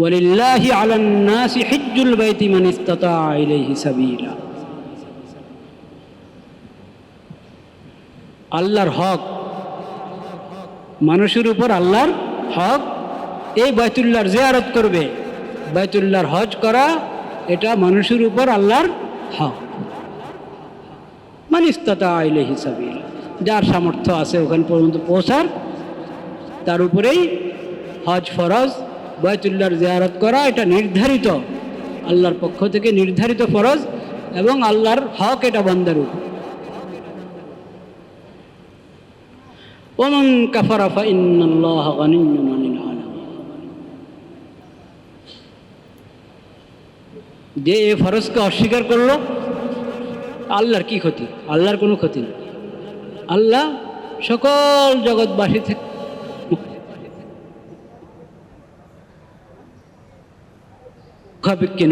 ওয়ালিল্লাহি আলান্নাসি হিজ্জুল বাইতি মান ইস্তাতা ইলাইহি সাবিলা। আল্লাহর হক, মানুষের উপর আল্লাহর হক, এই বাইতুল্লাহর জেয়ারত করবে। বাইতুল্লাহর হজ করা, এটা মানুষের উপর আল্লাহর হক। মানে ইস্তাতা আইলে হিসাবে যার সামর্থ্য আছে ওখান পর্যন্ত পৌঁছার, তার উপরেই হজ ফরজ বয়তুল্লাহর জিয়ারত করা, এটা নির্ধারিত। আল্লাহর পক্ষ থেকে নির্ধারিত ফরজ এবং আল্লাহর হক এটা বান্দার উপর। যে এ ফরজকে অস্বীকার করল, আল্লাহর কি ক্ষতি? আল্লাহর কোনো ক্ষতি নেই। আল্লাহ সকল জগৎবাসী থেকে মুখাপেক্ষী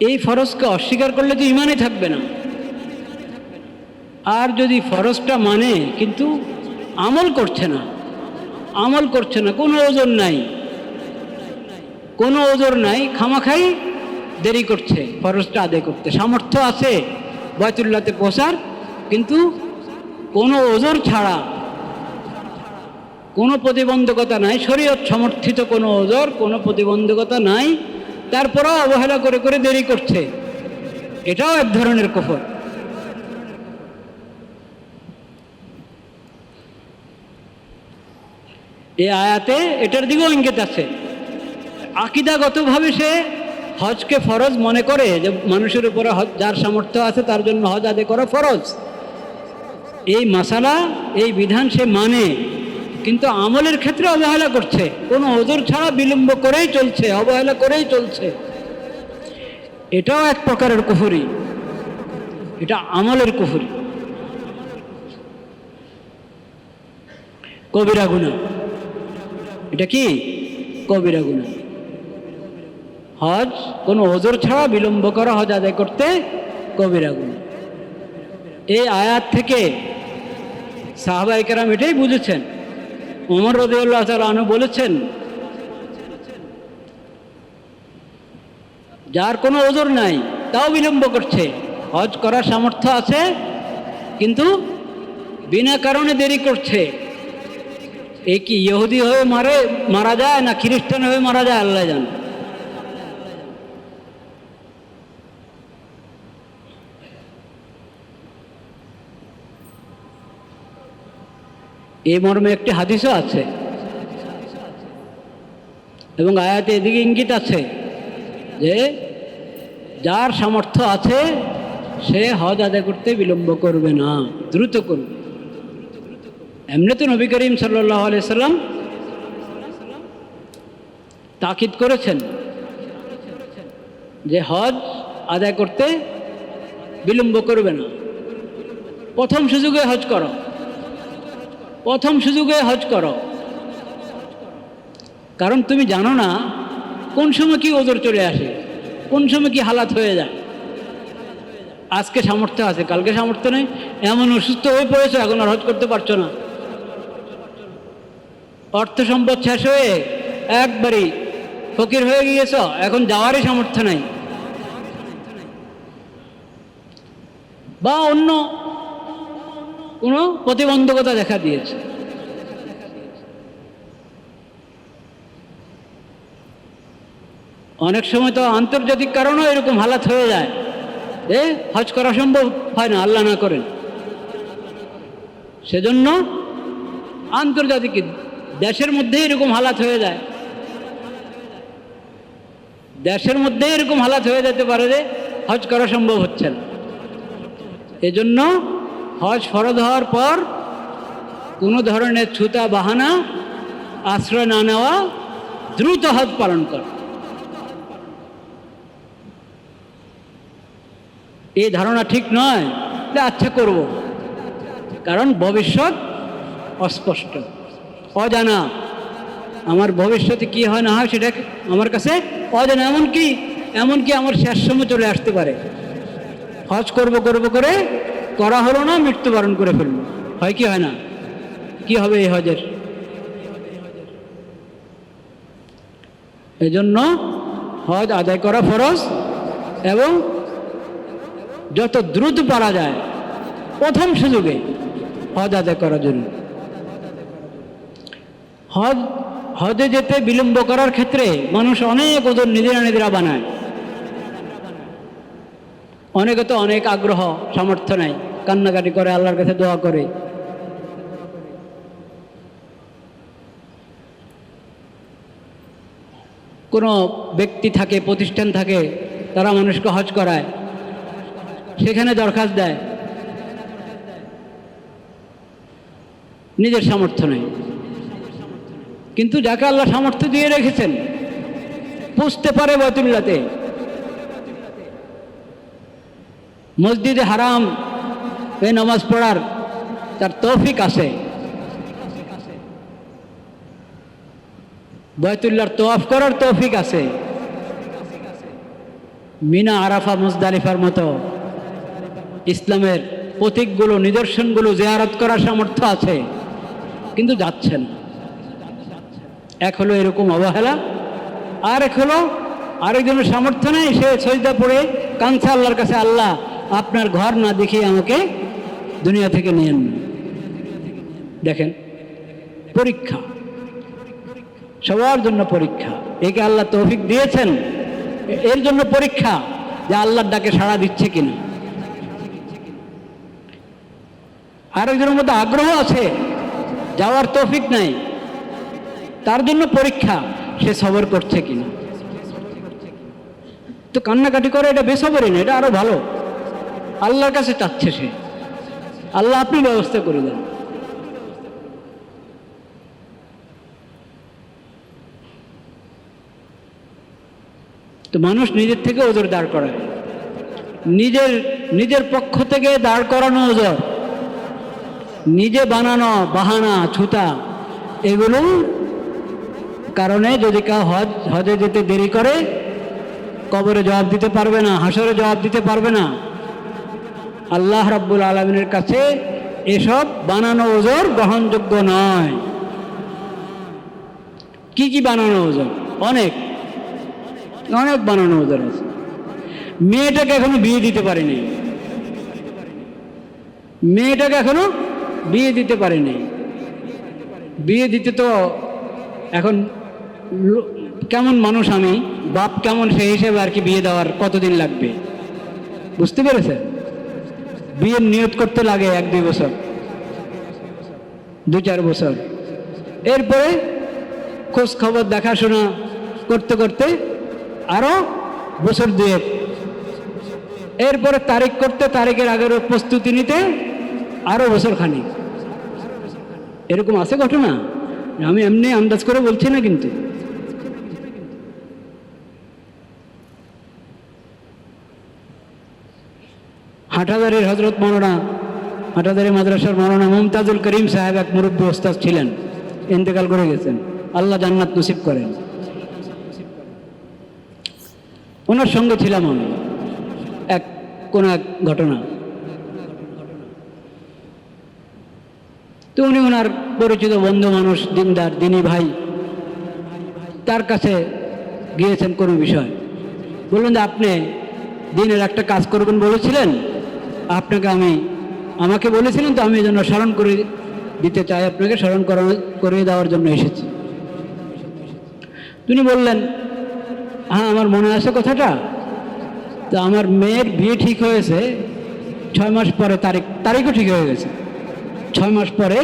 এই ফরজকে অস্বীকার করলে তো ইমানে থাকবে না। আর যদি ফরজটা মানে কিন্তু আমল করছে না, আমল করছে না, কোনো ওজন নাই। কোনো ওজোর নাই, খামাখাই দেরি করছে, ফরজটা আদায় করতে। সামর্থ্য আছে বয়তুল্লাতে পৌঁছার, কিন্তু কোনো ওজোর ছাড়া, কোনো প্রতিবন্ধকতা নাই, শরীয়ত সমর্থিত কোনো ওজোর, কোনো প্রতিবন্ধকতা নাই, তারপরেও অবহেলা করে করে দেরি করছে। এটাও এক ধরনের কফর। এই আয়াতে এটার দিকেও ইঙ্গিত আছে। আকিদাগতভাবে সে হজকে ফরজ মনে করে যে মানুষের উপরে যার সামর্থ্য আছে তার জন্য হজ আদায় করা ফরজ। এই মাসালা, এই বিধান সে মানে। কিন্তু আমলের ক্ষেত্রে অবহেলা করছে। কোনো ওজোর ছাড়া বিলম্ব করেই চলছে, অবহেলা করেই চলছে। এটাও এক প্রকারের কুফুরি। এটা আমলের কুফুরি। কবিরা গুণা। এটা কি? কবিরা গুণা। হজ, কোনো ওজোর ছাড়া বিলম্ব করা হজ আদায় করতে কবিরা গুণা। এই আয়াত থেকে সাহাবাইকেরাম এটাই বুঝেছেন। উমর রদিউল্লাহ তালু বলেছেন, যার কোনো ওজোর নাই, তাও বিলম্ব করছে। হজ করার সামর্থ্য আছে, কিন্তু বিনা কারণে দেরি করছে। এ কি, ইহুদি হয়ে মারে, মারা যায় না খ্রিস্টান হয়ে মারা যায়, আল্লাহ জান। এই মর্মে একটি হাদিসও আছে। এবং আয়াতে এদিকে ইঙ্গিত আছে যে, যার সামর্থ্য আছে, সে হজ আদায় করতে বিলম্ব করবে না, দ্রুত করবে। এমনি তো নবী করিম সাল্লাম তাকিদ করেছেন যে, হজ আদায় করতে বিলম্ব করবে না। প্রথম সুযোগে হজ করো। প্রথম সুযোগে হজ করো। কারণ তুমি জানো না কোন সময় কি ওজোর চলে আসে, কোন সময় কি হালাত হয়ে যায়। আজকে সামর্থ্য আছে, কালকে সামর্থ্য নেই, এমন অসুস্থ হয়ে পড়েছো, এখন আর হজ করতে পারছ না। অর্থ সম্পদ শেষ হয়ে একবারই ফকির হয়ে গিয়েছ, এখন যাওয়ারই সামর্থ্য নাই। বা অন্য কোনো প্রতিবন্ধকতা দেখা দিয়েছে। অনেক সময় তো আন্তর্জাতিক কারণেও এরকম হালাত হয়ে যায় এ হজ করা সম্ভব হয় না, আল্লাহ না করেন। সেজন্য আন্তর্জাতিক দেশের মধ্যে এরকম হালাত হয়ে যায়। দেশের মধ্যে এরকম হালাত হয়ে যেতে পারে যে হজ করা সম্ভব হচ্ছে না। এজন্য হজ ফরজ হওয়ার পর কোনো ধরনের ছুতা, বাহানা, আশ্রয় না নেওয়া, দ্রুত হজ পালন করা। এই ধারণা ঠিক নয় আচ্ছা করব, কারণ ভবিষ্যৎ অস্পষ্ট, অজানা। আমার ভবিষ্যতে কি হয় না হয় সেটা আমার কাছে অজানা, এমনকি এমনকি আমার শেষ সময় চলে আসতে পারে। হজ করব করব করে করা হলো না, মৃত্যুবরণ করে ফেলল। হয় কি হয় না? কি হবে এই হজের? এজন্য হজ আদায় করা ফরজ এবং যত দ্রুত পারা যায়, প্রথম সুযোগে হজ আদায় করার জন্য হজ, হজে যেতে বিলম্ব করার ক্ষেত্রে মানুষ অনেক ওজন নিজেরা নিজেরা বানায়। অনেকে তো অনেক আগ্রহ, সামর্থ্য নেয় কান্নাকাটি করে, আল্লাহর কাছে দোয়া করে। কোনো ব্যক্তি থাকে, প্রতিষ্ঠান থাকে, তারা মানুষকে হজ করায়, সেখানে দরখাস্ত দেয়। নিজের সামর্থ্য নেই। কিন্তু যাকে আল্লাহ সামর্থ্য দিয়ে রেখেছেন পুষতে পারে বতুল্লাতে। মসজিদে হারাম, এই নামাজ পড়ার তার তৌফিক আছে। বয়তুল্লার তোয়াফ করার তৌফিক আছে। মিনা আরাফা মুজদালিফার মতো ইসলামের প্রতীকগুলো, নিদর্শনগুলো জেয়ারত করার সামর্থ্য আছে, কিন্তু যাচ্ছেন এক হলো এরকম অবহেলা, আর এক হলো আরেকজনের সামর্থ্য নেই, সে সজদা পড়ে কাঁদছে আল্লাহর কাছে, আল্লাহ আপনার ঘর না দেখিয়ে আমাকে দুনিয়া থেকে নিয়েন দেখেন, পরীক্ষা। সবার জন্য পরীক্ষা। একে আল্লাহ তৌফিক দিয়েছেন, এর জন্য পরীক্ষা যে আল্লাহর ডাকে সাড়া দিচ্ছে কিনা। আরেকজনের মধ্যে আগ্রহ আছে, যাওয়ার তৌফিক নাই। তার জন্য পরীক্ষা, সে সবর করছে কিনা। তো কান্নাকাটি করে, এটা বেসবরই না, এটা আরও ভালো। আল্লাহর কাছে চাচ্ছে সে। আল্লাহ আপনি ব্যবস্থা করে দেন। তো মানুষ নিজের থেকে ওজোর দাঁড় করায়। নিজের নিজের পক্ষ থেকে দাঁড় করানো ওজোর। নিজে বানানো বাহানা, ছুতা, এগুলো কারণে যদি কেউ হজ, হজে যেতে দেরি করে, কবরে জবাব দিতে পারবে না হাসরে জবাব দিতে পারবে না। আল্লাহ রাব্বুল আলমিনের কাছে এসব বানানো ওজোর গ্রহণযোগ্য নয়। কি কি বানানো ওজন? অনেক। অনেক বানানো ওজন আছে। মেয়েটাকে এখনও বিয়ে দিতে পারেনি। মেয়েটাকে এখনও বিয়ে দিতে পারেনি। বিয়ে দিতে তো এখন কেমন মানুষ আমি? বাপ কেমন সেই হিসেবে আর কি বিয়ে দেওয়ার কতদিন লাগবে? বুঝতে পেরেছেন? বিয়ের নিয়ত করতে লাগে এক, দুই বছর। দু চার বছর। এরপরে খোঁজ খবর দেখাশোনা করতে করতে আরও বছর দুয়েক। এরপরে তারিখ করতে তারিখের আগের প্রস্তুতি নিতে আরও বছর খানিক এরকম আছে ঘটনা? আমি এমনি আন্দাজ করে বলছি না কিন্তু। হাটাদারির হজরত মৌলানা হাটাদারি মাদ্রাসার মৌলানা মুমতাজুল করিম সাহেব এক মুরব্বী ওস্তাদ ছিলেন। ইন্তেকাল করে গেছেন। আল্লাহ জান্নাত নসিব করেন। ওনার সঙ্গে ছিলাম আমি। এক, কোন এক ঘটনা। তো উনি ওনার পরিচিত বন্ধু মানুষ, দিনদার, দিনী ভাই, তার কাছে গিয়েছেন কোনো বিষয়। বললেন যে, আপনি দিনের একটা কাজ করবেন বলেছিলেন? আপনাকে আমি, আমাকে বলেছিলেন তো আমি জন্য স্মরণ করে দিতে চাই, আপনাকে স্মরণ করিয়ে দেওয়ার জন্য এসেছি। তিনি বললেন হ্যাঁ আমার মনে আছে কথাটা। তো আমার মেয়ের বিয়ে ঠিক হয়েছে, ছয় মাস পরে তারিখ, তারিখও ঠিক হয়ে গেছে। ছয় মাস পরে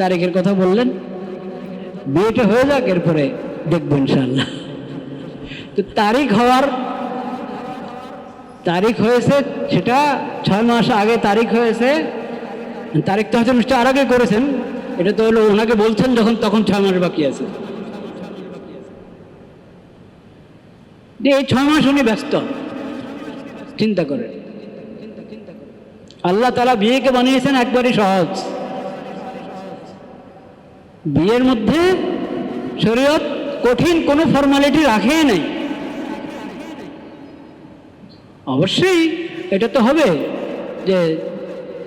তারিখের কথা বললেন, বিয়েটা হয়ে যাক, এরপরে দেখব ইনশাল্লাহ তো তারিখ হওয়ার, তারিখ হয়েছে সেটা ছয় মাস আগে তারিখ হয়েছে। তারিখ তো হয়তো নিশ্চয় আর আগে করেছেন। এটা তো হলো ওনাকে বলছেন যখন, তখন ছয় মাস বাকি আছে। এই ছয় মাস উনি ব্যস্ত। চিন্তা করে আল্লাহ তালা বিয়েকে বানিয়েছেন একবারই সহজ। বিয়ের মধ্যে শরীয়ত কঠিন কোনো ফর্মালিটি রাখে নাই। অবশ্যই এটা তো হবে। যে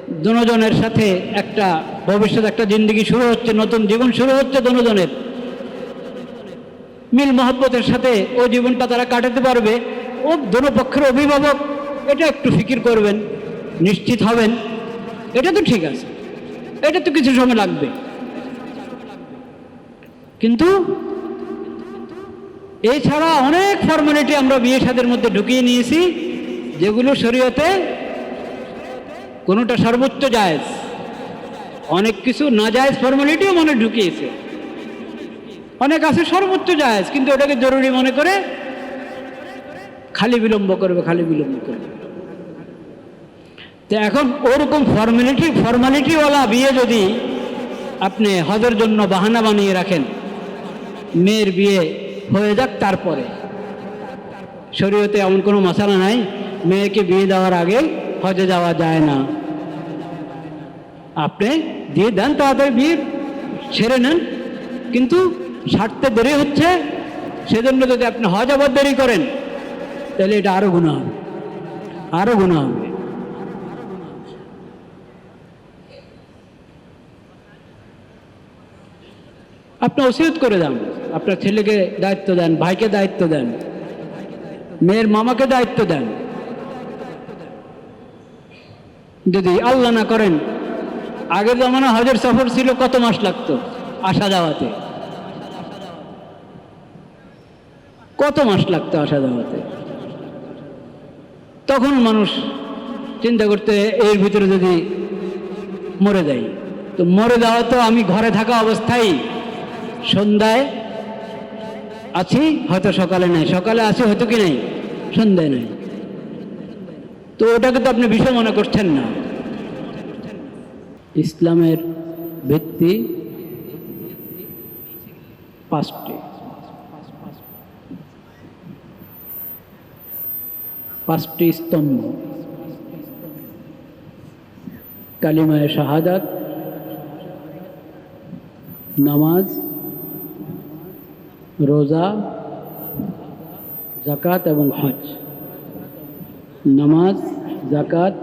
দুজনের সাথে একটা ভবিষ্যৎ, একটা জিন্দগি শুরু হচ্ছে, নতুন জীবন শুরু হচ্ছে দুজনের। মিল মহব্বতের সাথে ও জীবনটা তারা কাটাতে পারবে। ও দোনো পক্ষের অভিভাবক, এটা একটু ফিকির করবেন, নিশ্চিত হবেন। এটা তো ঠিক আছে। এটা তো কিছু সময় লাগবে। কিন্তু এছাড়া অনেক ফর্মালিটি আমরা বিয়ে সাদের মধ্যে ঢুকিয়ে নিয়েছি, যেগুলো শরীয়তে কোনোটা সর্বোচ্চ জায়েজ? অনেক কিছু না জায়েজ ফর্মালিটিও মনে ঢুকিয়েছে। অনেক আছে সর্বোচ্চ জায়েজ, কিন্তু ওটাকে জরুরি মনে করে খালি বিলম্ব করবে, খালি বিলম্ব করবে। তো এখন ওরকম ফর্মালিটি, ফর্মালিটিওয়ালা বিয়ে যদি আপনি হজের জন্য বাহানা বানিয়ে রাখেন, মেয়ের বিয়ে হয়ে যাক তারপরে। শরীয়তে এমন কোনো মশালা নাই, মেয়েকে বিয়ে দেওয়ার আগে হজে যাওয়া যায় না। আপনি দিয়ে দেন তাড়াতাড়ি বিয়ে ছেড়ে নেন। কিন্তু সারতে দেরি হচ্ছে, সেজন্য যদি আপনি হজ আবার দেরি করেন, তাহলে এটা আরও গুণা হবে। আরও গুণা হবে। আপনি ওসিয়ত করে দেন। আপনার ছেলেকে দায়িত্ব দেন, ভাইকে দায়িত্ব দেন, মেয়ের মামাকে দায়িত্ব দেন। যদি আল্লাহ না করেন আগের জমানা হজের সফর ছিল কত মাস লাগতো? আসা যাওয়াতে। কত মাস লাগতো আসা যাওয়াতে? তখন মানুষ চিন্তা করতে, এর ভিতরে যদি মরে যাই। তো মরে যাওয়া তো আমি ঘরে থাকা অবস্থায় সন্ধ্যায় আছি, হয়তো সকালে নাই। সকালে আছি, হয়তো কি নাই? সন্ধ্যায় নাই। তো ওটাকে তো আপনি বিষয় মনে করছেন না। ইসলামের ভিত্তি পাঁচটি। পাঁচটি স্তম্ভ। কালিমায় শাহাদাত, নামাজ, রোজা জাকাত এবং হজ। নামাজ জাকাত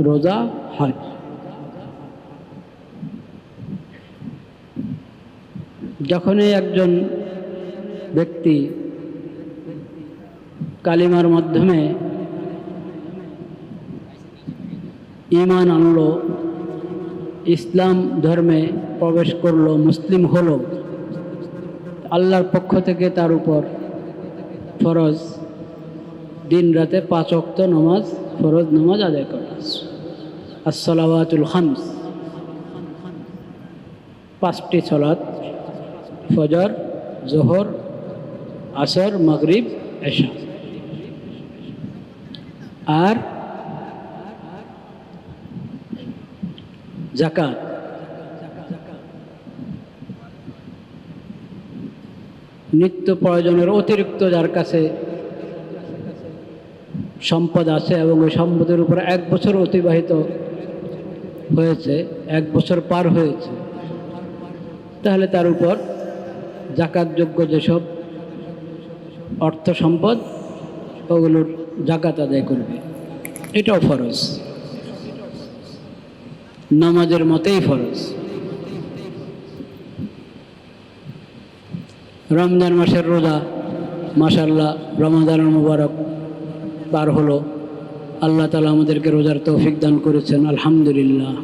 রোজা, হজ। যখনই একজন ব্যক্তি কালিমার মাধ্যমে ইমান আনলো, ইসলাম ধর্মে প্রবেশ করল, মুসলিম হলো, আল্লাহর পক্ষ থেকে তার উপর ফরজ দিন রাতে পাঁচ অক্ত নামাজ, ফরজ নামাজ আদায় করা আসসালাওয়াতুল হামস পাঁচটি সলাৎ ফজর, জোহর, আসর, মাগরিব, এশা। আর জাকাত নিত্য প্রয়োজনের অতিরিক্ত যার কাছে সম্পদ আছে এবং ওই সম্পদের উপর এক বছর অতিবাহিত হয়েছে, এক বছর পার হয়েছে, তাহলে তার উপর জাকাতযোগ্য যেসব অর্থ সম্পদ, ওগুলোর জাকাত আদায় করবে। এটাও ফরজ। নামাজের মতেই ফরজ। রমজান মাসের রোজা মাসাল্লাহ রমাদানের মুবারক পার হলো। আল্লাহ তালা আমাদেরকে রোজার তৌফিক দান করেছেন, আলহামদুলিল্লাহ।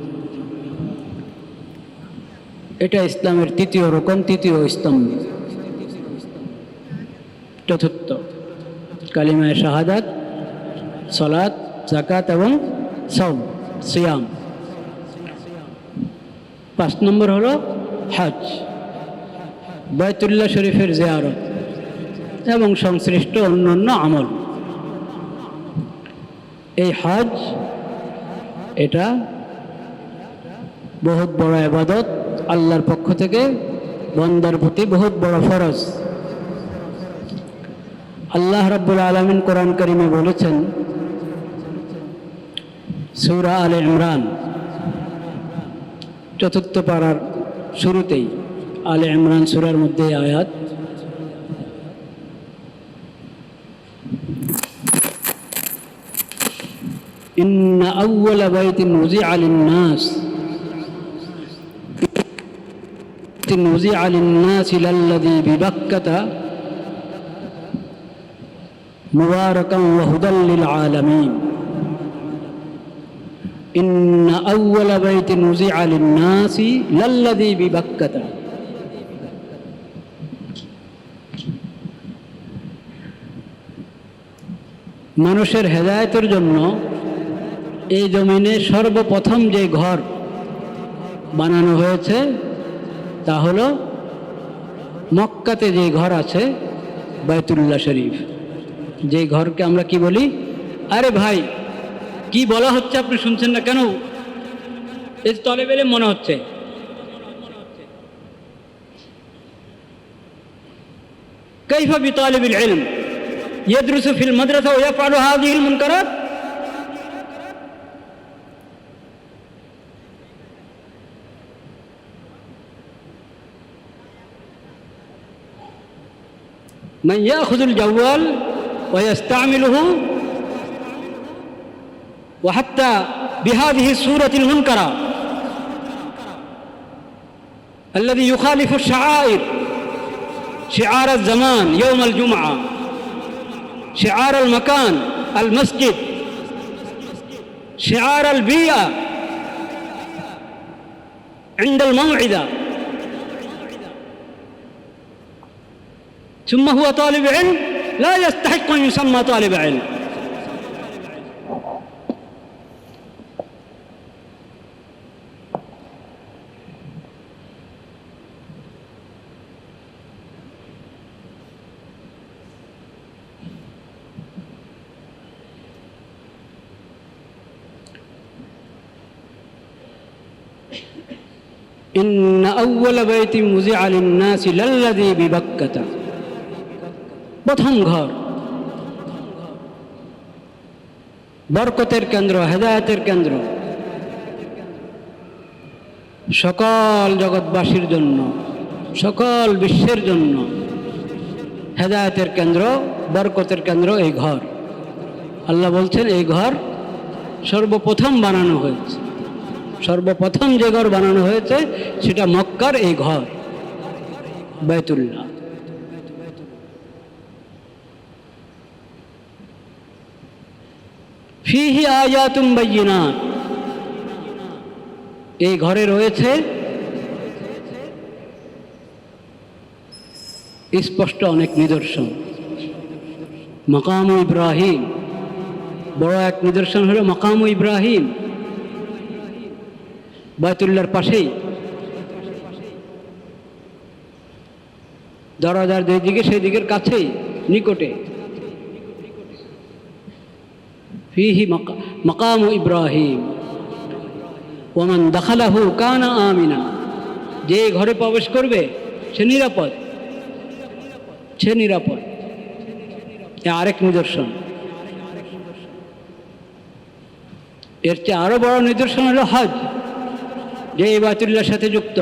এটা ইসলামের তৃতীয় রকম, তৃতীয় স্তম্ভ। চতুর্থ, কালিমায় শাহাদাত সলাদ জাকাত এবং সৌম সিয়াম। পাঁচ নম্বর হলো হজ বয়তুল্লাহ শরীফের জিয়ারত এবং সংশ্লিষ্ট অন্যান্য আমল। এই হজ, এটা বহুত বড় আবাদত আল্লাহর পক্ষ থেকে বন্দার প্রতি বহুত বড় ফরজ আল্লাহ রাব্বুল আলমিন কোরআন করিমে বলেছেন সূরা আলে ইমরান চতুর্থ পাড়ার শুরুতেই আলে ইমরান সুরার মধ্যে এই আয়াত إن أول بيت وزع للناس وزع للناس للذي ببكة مباركا وهدى للعالمين إن أول بيت وزع للناس للذي ببكة মানুষের হেদায়তের জন্য এই জমিনে সর্বপ্রথম যে ঘর বানানো হয়েছে তা হলো মক্কাতে যে ঘর আছে বাইতুল্লাহ শরীফ যে ঘরকে আমরা কি বলি আরে ভাই কি বলা হচ্ছে আপনি শুনছেন না কেন এই তলে বেলে মনে হচ্ছে كيف بطالب العلم يدرس في المدرسة ويفعل هذه المنكرات من يأخذ الجوال ويستعمله وحتى بهذه الصورة المنكرة الذي يخالف الشعائر شعار الزمان يوم الجمعة شعار المكان المسجد شعار البيئة عند الموعظة ثم هو طالب علم لا يستحق أن يسمى طالب علم. إن أول بيت وزع للناس للذي ببكة. প্রথম ঘর। বরকতের কেন্দ্র, হেদায়তের কেন্দ্র। সকল জগৎবাসীর জন্য, সকল বিশ্বের জন্য হেদায়তের কেন্দ্র, বরকতের কেন্দ্র এই ঘর। আল্লাহ বলছেন, এই ঘর সর্বপ্রথম বানানো হয়েছে। সর্বপ্রথম যে ঘর বানানো হয়েছে, সেটা মক্কার এই ঘর, বেতুল্লাহ। ফিহি আয়াতুম বাইয়িনাত। এই ঘরে রয়েছে স্পষ্ট অনেক নিদর্শন। মকাম ইব্রাহিম। বড় এক নিদর্শন হলো মকাম ইব্রাহিম। বায়তুল্লার পাশেই। দরজার যেদিকে দিকে সেই কাছেই, নিকটে। ফিহি মকাম ইব্রাহিম। ওমান দখালাহু কানা আমিনা যে ঘরে প্রবেশ করবে, সে নিরাপদ। সে নিরাপদ। এ আরেক নিদর্শন। এর চেয়ে আরও বড় নিদর্শন হলো হজ, যে এই বাতুল্লার সাথে যুক্ত।